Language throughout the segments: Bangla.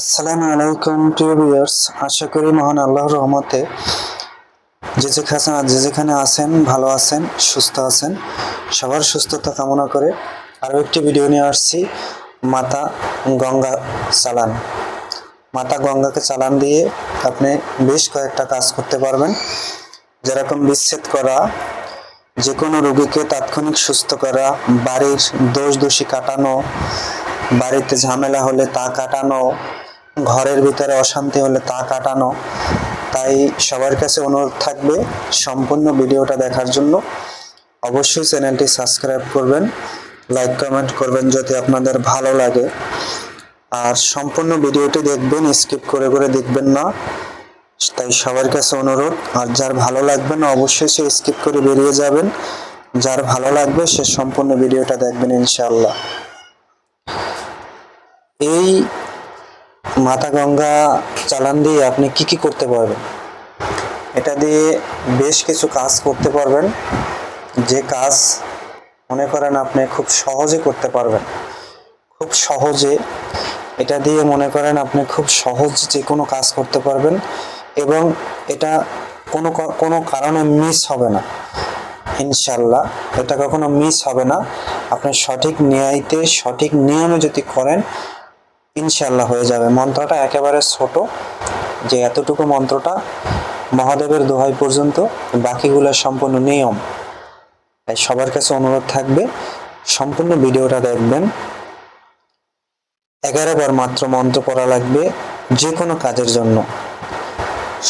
আসসালামু আলাইকুম ভিউয়ার্স। আশা করি মহান আল্লাহর রহমতে যে যেখানে যে যেখানে আছেন, ভালো আছেন, সুস্থ আছেন, সবার সুস্থতা কামনা করে আরও একটি ভিডিও নিয়ে আসছি, মাতা গঙ্গা চালান। মাতা গঙ্গাকে চালান দিয়ে আপনি বেশ কয়েকটা কাজ করতে পারবেন। যেরকম বিচ্ছেদ করা যে কোনো রোগীকে তাৎক্ষণিক সুস্থ করা, বাড়ির দোষ দোষী কাটানো, বাড়িতে ঝামেলা হলে তা কাটানো ঘরের ভিতরে অশান্তি হলে তা কাটানো। তাই সবার কাছে অনুরোধ থাকবে সম্পূর্ণ ভিডিওটা দেখার জন্য। অবশ্যই চ্যানেলটি সাবস্ক্রাইব করবেন, লাইক, কমেন্ট করবেন যদি আপনাদের ভালো লাগে। আর সম্পূর্ণ ভিডিওটি দেখবেন, স্কিপ করে করে দেখবেন না। তাই সবার কাছে অনুরোধ, আর যার ভালো লাগবে না, অবশ্যই সে স্কিপ করে বেরিয়ে যাবেন। যার ভালো লাগবে, সে সম্পূর্ণ ভিডিওটা দেখবেন ইনশাআল্লাহ। এই মাতা গঙ্গা চালান দিয়ে আপনি কি কি করতে পারবেন? এটা দিয়ে বেশ কিছু কাজ করতে পারবেন। যে কাজ মনে করেন আপনি খুব সহজে করতে পারবেন। খুব সহজে, এটা দিয়ে মনে করেন আপনি খুব সহজ যে কোনো কাজ করতে পারবেন এবং এটা কোনো কোনো কারণে মিস হবে না। ইনশাল্লাহ, এটা কখনো মিস হবে না। আপনি সঠিক ন্যায়তে সঠিক নিয়মে যদি করেন ইনশাল্লাহ হয়ে যাবে। মন্ত্রটা একেবারে ছোট, যে এতটুকু মন্ত্রটা মহাদেবের দোহাই পর্যন্ত, বাকিগুলো সম্পূর্ণ নিয়ম। তাই সবার কাছে অনুরোধ থাকবে, সম্পূর্ণ ভিডিওটা দেখবেন। এগারো বার মাত্র মন্ত্র পড়া লাগবে যে কোনো কাজের জন্য।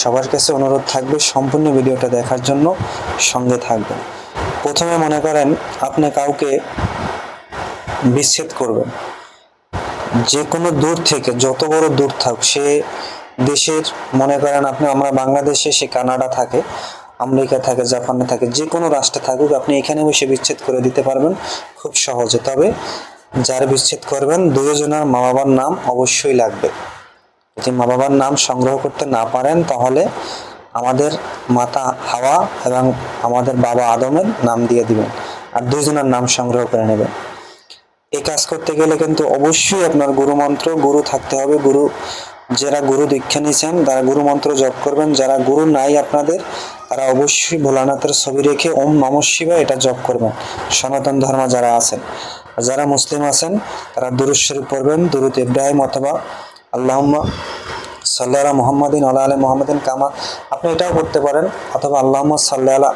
সবার কাছে অনুরোধ থাকবে সম্পূর্ণ ভিডিওটা দেখার জন্য সঙ্গে থাকবেন। প্রথমে মনে করেন আপনি কাউকে বিচ্ছেদ করবেন। যে কোনো দূর থেকে, যত বড় দূর থাক, সে দেশের, মনে করেন আপনি, আমরা বাংলাদেশে, সে কানাডা থাকে, আমেরিকা থাকে, জাপানে থাকে যে কোনো রাষ্ট্রে থাকুক, আপনি এখানে বসে বিচ্ছেদ করে দিতে পারবেন খুব সহজে। তবে যার বিচ্ছেদ করবেন, দুজনের মা বাবার নাম অবশ্যই লাগবে। যদি মা বাবার নাম সংগ্রহ করতে না পারেন, তাহলে আমাদের মাতা হাওয়া এবং আমাদের বাবা আদমের নাম দিয়ে দিবেন, আর দুজনের নাম সংগ্রহ করে নেবেন। এই কাজ করতে গেলে কিন্তু অবশ্যই আপনার গুরু মন্ত্র গুরু থাকতে হবে, গুরু যারা গুরু দীক্ষা নিয়েছেন তারা গুরু মন্ত্র জপ করবেন, যারা গুরু নাই আপনাদের, তারা অবশ্যই ভোলানাথের ছবি রেখে ওম নম শিবায় এটা জপ করবেন। সনাতন ধর্ম যারা আছেন, যারা মুসলিম আছেন, তারা দুরুদ শরীফ পড়বেন, দুরুদ ইব্রাহিম অথবা আল্লাহুম্মা সাল্লাহ মোহাম্মদিন আল্লাহ আলী মোহাম্মদিন কামা আপনি এটাও করতে পারেন, অথবা আল্লাহুম্মা সাল্লাহ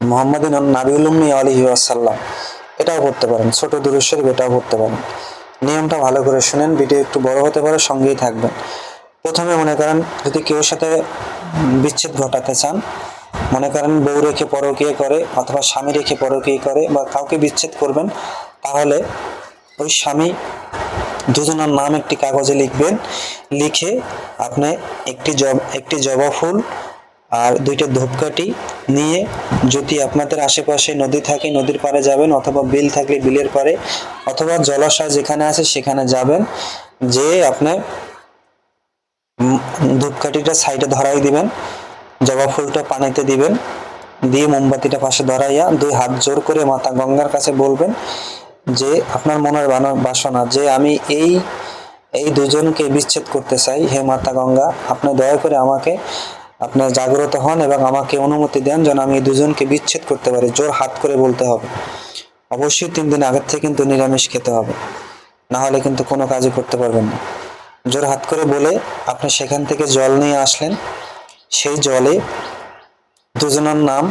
মোহাম্মদিন নাবিউল্লুম্মি আলহি আসাল্লাম এটাও করতে পারেন। ছোট শরীফ এটাও করতে পারেন। নিয়মটা ভালো করে শুনেন, ভিডিও একটু বড় হতে পারে, সঙ্গেই থাকবেন। প্রথমে মনে করেন, যদি কেউ সাথে বিচ্ছেদ ঘটাতে চান, মনে করেন বউ রেখে পরকীয় করে অথবা স্বামী রেখে পরকীয় করে বা কাউকে বিচ্ছেদ করবেন, তাহলে ওই স্বামী দুজনের নাম একটি কাগজে লিখবেন, লিখে আপনি একটি জব, একটি জবা ফুল আর দুইটা ধূপকাঠি নিয়ে যদি আপনাদের আশেপাশে নদী থাকে নদীর পাড়ে যাবেন অথবা বিল থাকলে বিলের পাড়ে অথবা জলাশয় যেখানে আছে সেখানে যাবেন যে আপনি উম, ধূপকাঠিটা সাইডে ধরাই দিবেন জবা ফুলটা পানিতে দিবেন দিয়ে মোমবাতিটা পাশে ধরাইয়া দুই হাত জোর করে মাতা গঙ্গার কাছে বলবেন যে আপনার মনের বাসনা যে আমি এই এই দুজনকে বিচ্ছেদ করতে চাই হে মাতা গঙ্গা আপনি দয়া করে আমাকে আপনার জাগ্রত হন এবং আমাকে অনুমতি দেন যেন আমি দুজনকে বিচ্ছেদ করতে পারি। জোর হাত করে বলতে হবে। অবশ্যই তিন দিন আগের থেকে কিন্তু নিরামিষ খেতে হবে। না হলে কিন্তু কোনো কাজই করতে পারবেন না। জোর হাত করে বলে আপনি সেখান থেকে জল নিয়ে আসলেন। সেই জলে দুজনের নাম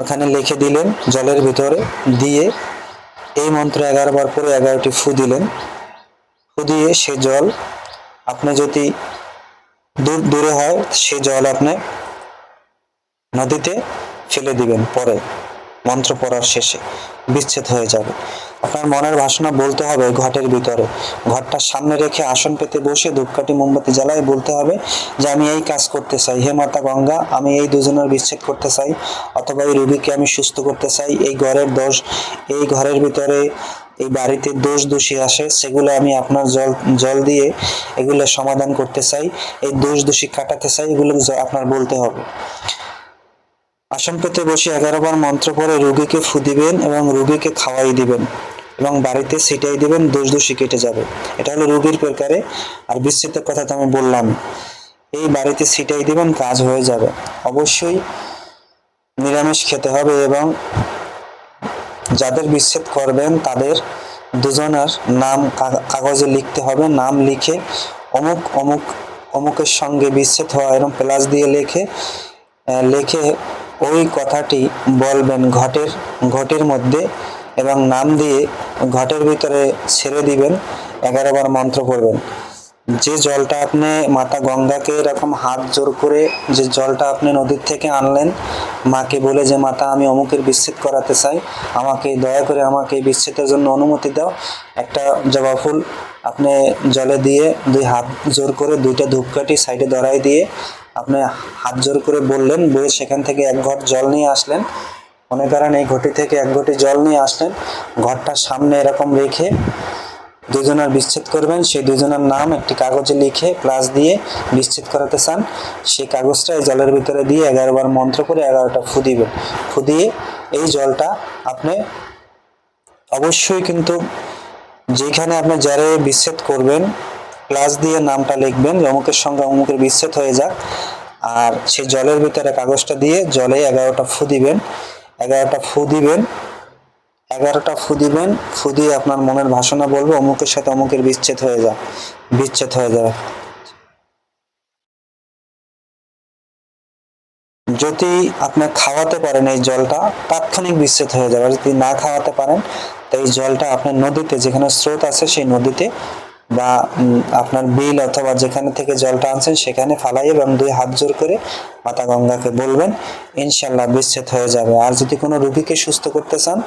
ওখানে লিখে দিলেন জলের ভিতরে দিয়ে এই মন্ত্র এগারো বার পরে এগারোটি ফু দিলেন। ফু দিয়ে সে জল আপনি যদি দূর, দূরে হয় সে জল আপনি নদীতে ফেলে দিবেন, পরে, মন্ত্র পড়ার শেষে, বিচ্ছেদ হয়ে যাবে। আপনার মনের ভাষণা বলতে হবে ঘটের ভিতরে। ঘরটার সামনে রেখে আসন পেতে বসে ধূপকাঠি মোমবাতি জ্বালায় বলতে হবে যে, আমি এই কাজ করতে চাই। হে মাতা গঙ্গা, আমি এই দুজনের বিচ্ছেদ করতে চাই। অথবা এই রোগীকে আমি সুস্থ করতে চাই। এই ঘরের দোষ, এই ঘরের ভিতরে এই বাড়িতে দোষ দোষী আসে, সেগুলো আমি আপনার জল জল দিয়ে এগুলো সমাধান করতে চাই। এই দোষ দোষী কাটাতে চাই, এগুলো আপনার বলতে হবে। আসন পেতে বসে এগারো বার মন্ত্র পরে রুগীকে ফু দিবেন এবং রুগীকে খাওয়াই দিবেন এবং বাড়িতে ছিটাই দিবেন, দোষ দোষী কেটে যাবে। এটা হলো রুগীর প্রকারে। আর বিচ্ছেদের কথা তো আমি বললাম, এই বাড়িতে ছিটাই দিবেন, কাজ হয়ে যাবে। অবশ্যই নিরামিষ খেতে হবে এবং যাদের বিচ্ছেদ করবেন, তাদের দুজনের নাম কাগজে লিখতে হবে, নাম লিখে অমুক অমুক, অমুকের সঙ্গে বিচ্ছেদ হওয়া এরকম প্লাস দিয়ে লিখে লিখে ওই কথাটি বলবেন ঘটের ঘটের মধ্যে এবং নাম দিয়ে ঘটের ভিতরে ছেড়ে দিবেন, এগারো বার মন্ত্র পড়বেন। যে জলটা আপনি মাতা গঙ্গাকে এরকম হাত জোর করে যে জলটা আপনি নদীর থেকে আনলেন, মাকে বলে যে, মাতা, আমি অমুকের বিচ্ছেদ করাতে চাই। আমাকে দয়া করে আমাকে এই বিচ্ছেদের জন্য অনুমতি দাও। একটা জবা ফুল আপনি জলে দিয়ে দুই হাত জোর করে দুইটা ধূপকাঠি সাইডে দড়াই দিয়ে আপনি হাত জোর করে বললেন, বলে সেখান থেকে এক ঘট জল নিয়ে আসলেন। মনে করেন এই ঘটি থেকে এক ঘটি জল নিয়ে আসলেন। ঘরটার সামনে এরকম রেখে দুজনের বিচ্ছেদ করবেন, সেই দুজনের নাম একটি কাগজে লিখে প্লাস দিয়ে বিচ্ছেদ করাতে চান। সেই কাগজটা এই জলের ভিতরে দিয়ে এগারো বার মন্ত্র করে এগারোটা ফু দিবেন ফু দিয়ে এই জলটা আপনি অবশ্যই কিন্তু যেখানে আপনি যারে বিচ্ছেদ করবেন প্লাস দিয়ে নামটা লিখবেন অমুকের সঙ্গে অমুকের বিচ্ছেদ হয়ে যাক। আর সেই জলের ভিতরে কাগজটা দিয়ে জলে এগারোটা ফু দিবেন। এগারোটা ফু দিবেন এগারোটা ফু দিবেন, ফু দিয়ে আপনার মনের ভাষণা বলব, অমুকের সাথে অমুকের বিচ্ছেদ হয়ে যায় বিচ্ছেদ হয়ে যাবে যদি আপনি খাওয়াতে পারেন এই জলটা, তাৎক্ষণিক বিচ্ছেদ হয়ে যাবে। যদি না খাওয়াতে পারেন, তো এই জলটা আপনার নদীতে, যেখানে স্রোত আছে সেই নদীতে বা আপনার বিল অথবা যেখানে থেকে জলটা আনছেন, সেখানে ফালাই এবং দুই হাত জোর করে মাতা গঙ্গাকে বলবেন, ইনশাল্লাহ বিচ্ছেদ হয়ে যাবে। আর যদি কোনো রোগীকে সুস্থ করতে চান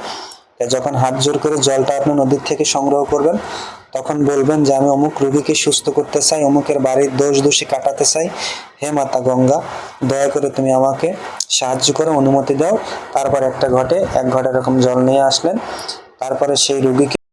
যখন হাত জোর করে জলটা আপনি নদীর থেকে সংগ্রহ করবেন, তখন বলবেন যে, আমি অমুক রোগীকে সুস্থ করতে চাই, অমুকের বাড়ির দোষ দোষী কাটাতে চাই। হে মাতা গঙ্গা, দয়া করে তুমি আমাকে সাহায্য করে, অনুমতি দাও। তারপর একটা ঘটে, এক ঘটে এরকম জল নিয়ে আসলেন। তারপরে সেই রুগীকে